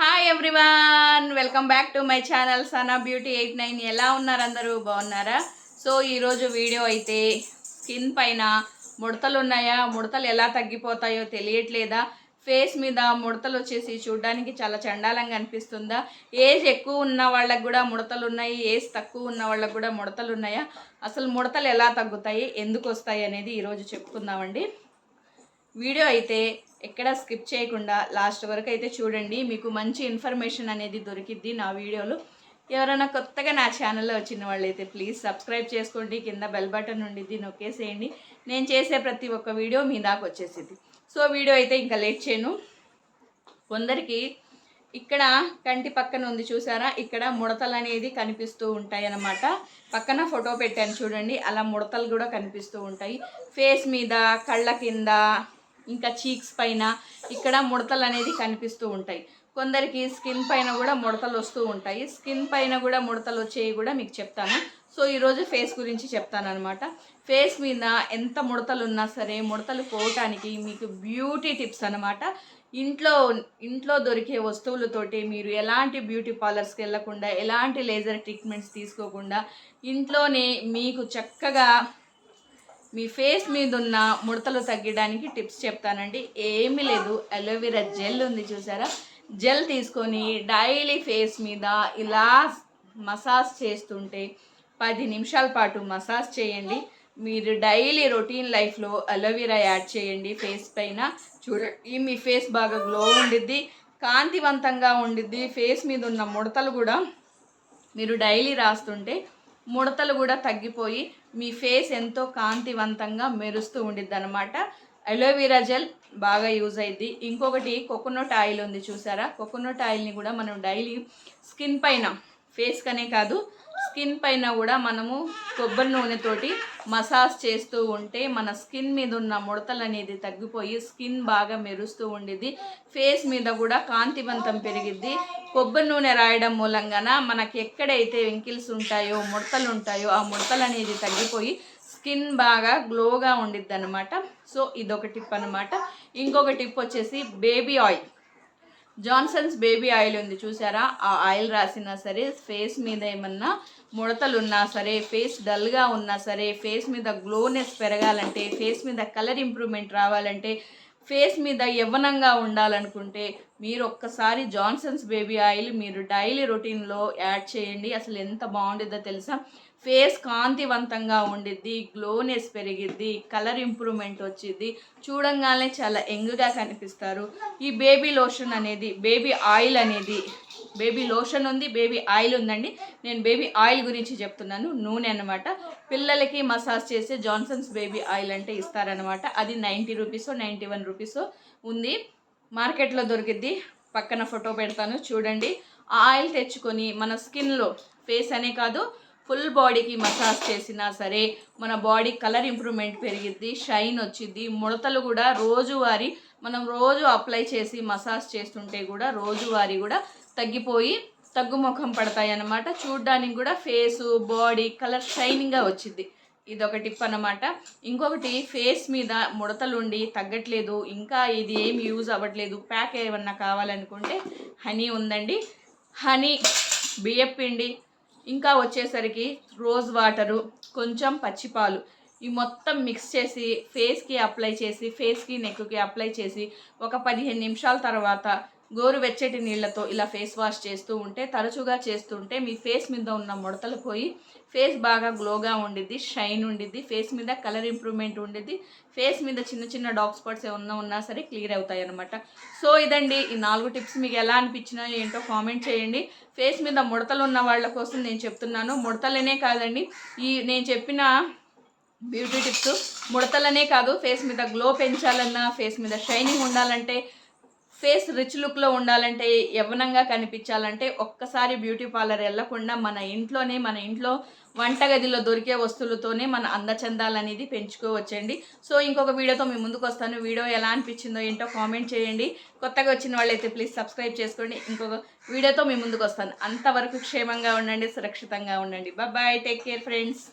Hi everyone welcome back to my channel Sana beauty eight nine ఎలా ఉన్నారు అందరూ? బాగున్నారా? సో ఈరోజు వీడియో అయితే స్కిన్ పైన ముడతలు ఉన్నాయా? ముడతలు ఎలా తగ్గిపోతాయో తెలియట్లేదా? ఫేస్ మీద ముడతలు వచ్చేసి చూడడానికి చాలా చండాలంగా అనిపిస్తుందా? ఏజ్ ఎక్కువ ఉన్న వాళ్ళకు కూడా ముడతలు ఉన్నాయి ఏజ్ తక్కువ ఉన్న వాళ్ళకు కూడా ముడతలు ఉన్నాయా? అసలు ముడతలు ఎలా తగ్గుతాయి ఎందుకు వస్తాయి అనేది ఈరోజు చెప్పుకుందామండి. వీడియో అయితే ఎక్కడ స్కిప్ చేయకుండా లాస్ట్ వరకు అయితే చూడండి. మీకు మంచి ఇన్ఫర్మేషన్ అనేది దొరికిద్ది నా వీడియోలో. ఎవరైనా కొత్తగా నా ఛానల్లో వచ్చిన వాళ్ళైతే ప్లీజ్ సబ్స్క్రైబ్ చేసుకోండి. కింద బెల్ బటన్ ఉండిద్ది నొక్కేసేయండి. నేను చేసే ప్రతి ఒక్క వీడియో మీ దాకా వచ్చేసింది సో వీడియో అయితే ఇంకా లేట్ చేయను. కొందరికి ఇక్కడ కంటి పక్కన ఉంది చూసారా? ఇక్కడ ముడతలు అనేది కనిపిస్తూ ఉంటాయి అన్నమాట పక్కన ఫోటో పెట్టాను చూడండి. అలా ముడతలు కూడా కనిపిస్తూ ఉంటాయి. ఫేస్ మీద కళ్ళ కింద ఇంకా చీక్స్ పైన ఇక్కడ ముడతలు అనేది కనిపిస్తూ ఉంటాయి. కొందరికి స్కిన్ పైన కూడా ముడతలు వస్తూ ఉంటాయి. స్కిన్ పైన కూడా ముడతలు వచ్చేవి కూడా మీకు చెప్తాను. సో ఈరోజు ఫేస్ గురించి చెప్తానమాట ఫేస్ మీద ఎంత ముడతలు ఉన్నా సరే ముడతలు పోవటానికి మీకు బ్యూటీ టిప్స్ అనమాట ఇంట్లో ఇంట్లో దొరికే వస్తువులతోటి మీరు ఎలాంటి బ్యూటీ పార్లర్స్కి వెళ్ళకుండా ఎలాంటి లేజర్ ట్రీట్మెంట్స్ తీసుకోకుండా ఇంట్లోనే మీకు చక్కగా మీ ఫేస్ మీద ఉన్న ముడతలు తగ్గడానికి టిప్స్ చెప్తానండి. ఏమీ లేదు. అలోవెరా జెల్ ఉంది చూసారా? జెల్ తీసుకొని డైలీ ఫేస్ మీద ఇలా మసాజ్ చేస్తుంటే పది నిమిషాల పాటు మసాజ్ చేయండి. మీరు డైలీ రొటీన్ లైఫ్లో అలోవెరా యాడ్ చేయండి ఫేస్ పైన. చూడండి మీ ఫేస్ బాగా గ్లో ఉండిద్ది కాంతివంతంగా ఉండిద్ది. ఫేస్ మీద ఉన్న ముడతలు కూడా మీరు డైలీ రాస్తుంటే ముడతలు కూడా తగ్గిపోయి మీ ఫేస్ ఎంతో కాంతివంతంగా మెరుస్తూ ఉండిద్ది అనమాట అలోవెరా జెల్ బాగా యూజ్ అయింది. ఇంకొకటి కోకోనట్ ఆయిల్ ఉంది చూసారా? కోకోనట్ ఆయిల్ని కూడా మనం డైలీ స్కిన్ పైన ఫేస్ కనే కాదు స్కిన్ పైన కూడా మనము కొబ్బరి నూనెతోటి మసాజ్ చేస్తూ ఉంటే మన స్కిన్ మీద ఉన్న ముడతలు అనేది తగ్గిపోయి స్కిన్ బాగా మెరుస్తూ ఉండిద్ది. ఫేస్ మీద కూడా కాంతివంతం పెరిగిద్ది. కొబ్బరి నూనె రాయడం మూలంగాన మనకి ఎక్కడైతే వెంకిల్స్ ఉంటాయో ముడతలు ఉంటాయో ఆ ముడతలు అనేది తగ్గిపోయి స్కిన్ బాగా గ్లోగా ఉండిద్ది అనమాట సో ఇదొక టిప్ అనమాట ఇంకొక టిప్ వచ్చేసి baby oil. Johnson's baby oil ఉంది చూసారా? ఆ ఆయిల్ రాసినా సరే ఫేస్ మీద ఏమన్నా ముడతలు ఉన్నా సరే ఫేస్ డల్గా ఉన్నా సరే ఫేస్ మీద గ్లోనెస్ పెరగాలంటే ఫేస్ మీద కలర్ ఇంప్రూవ్మెంట్ రావాలంటే ఫేస్ మీద యవ్వనంగా ఉండాలనుకుంటే మీరు ఒక్కసారి జాన్సన్స్ బేబీ ఆయిల్ మీరు డైలీ రొటీన్లో యాడ్ చేయండి. అసలు ఎంత బాగుండిద్దో తెలుసా? ఫేస్ కాంతివంతంగా ఉండిద్ది గ్లోనెస్ పెరిగిద్ది కలర్ ఇంప్రూవ్మెంట్ వచ్చిద్ది. చూడంగానే చాలా యంగ్గా కనిపిస్తారు. ఈ బేబీ లోషన్ అనేది బేబీ ఆయిల్ అనేది బేబీ లోషన్ ఉంది బేబీ ఆయిల్ ఉందండి. నేను బేబీ ఆయిల్ గురించి చెప్తున్నాను నూనె అనమాట పిల్లలకి మసాజ్ చేసే జాన్సన్స్ బేబీ ఆయిల్ అంటే ఇస్తారనమాట అది నైంటీ రూపీసో నైంటీ వన్ రూపీసో ఉంది. మార్కెట్లో దొరికిద్ది. పక్కన ఫోటో పెడతాను చూడండి. ఆ ఆయిల్ తెచ్చుకొని మన స్కిన్లో ఫేస్ అనే కాదు ఫుల్ బాడీకి మసాజ్ చేసినా సరే మన బాడీ కలర్ ఇంప్రూవ్మెంట్ పెరిగిద్ది షైన్ వచ్చిద్ది. ముడతలు కూడా రోజువారీ మనం రోజు అప్లై చేసి మసాజ్ చేస్తుంటే కూడా రోజువారీ కూడా తగ్గిపోయి తగ్గుముఖం పడతాయి అన్నమాట చూడ్డానికి కూడా ఫేసు బాడీ కలర్ షైనింగ్గా వచ్చింది ఇది ఒక టిప్ అన్నమాట. ఇంకొకటి ఫేస్ మీద ముడతలుండి తగ్గట్లేదు ఇంకా ఇది ఏం యూజ్ అవ్వట్లేదు ప్యాక్ ఏమన్నా కావాలనుకుంటే హనీ ఉందండి. హనీ బియ్యపిండి ఇంకా వచ్చేసరికి రోజ్ వాటరు కొంచెం పచ్చిపాలు. ఈ మొత్తం మిక్స్ చేసి ఫేస్కి అప్లై చేసి ఫేస్కి నెక్కి అప్లై చేసి ఒక పదిహేను నిమిషాల తర్వాత గోరువెచ్చటి నీళ్ళతో ఇలా ఫేస్ వాష్ చేస్తూ ఉంటే తరచుగా చేస్తుంటే మీ ఫేస్ మీద ఉన్న ముడతలు పోయి ఫేస్ బాగా గ్లోగా ఉండిద్ది షైన్ ఉండిద్ది ఫేస్ మీద కలర్ ఇంప్రూవ్మెంట్ ఉండిద్ది ఫేస్ మీద చిన్న చిన్న డాక్ స్పాట్స్ ఏమన్నా ఉన్నా సరే క్లియర్ అవుతాయి అనమాట సో ఇదండి ఈ నాలుగు టిప్స్. మీకు ఎలా అనిపించినా ఏంటో కామెంట్ చేయండి. ఫేస్ మీద ముడతలు ఉన్న వాళ్ళ కోసం నేను చెప్తున్నాను. ముడతలనే కాదండి ఈ నేను చెప్పిన బ్యూటీ టిప్స్. ముడతలనే కాదు ఫేస్ మీద గ్లో పెంచాలన్నా ఫేస్ మీద షైనింగ్ ఉండాలంటే ఫేస్ రిచ్ లుక్లో ఉండాలంటే యవ్వనంగా కనిపించాలంటే ఒక్కసారి బ్యూటీ పార్లర్ వెళ్ళకుండా మన ఇంట్లోనే మన ఇంట్లో వంటగదిలో దొరికే వస్తువులతోనే మన అందచందాలు అనేది పెంచుకోవచ్చండి. సో ఇంకొక వీడియోతో మీ ముందుకు వస్తాను. వీడియో ఎలా అనిపించిందో ఏంటో కామెంట్ చేయండి. కొత్తగా వచ్చిన వాళ్ళైతే ప్లీజ్ సబ్స్క్రైబ్ చేసుకోండి. ఇంకొక వీడియోతో మీ ముందుకు వస్తాను. అంతవరకు క్షేమంగా ఉండండి సురక్షితంగా ఉండండి. Bye take care friends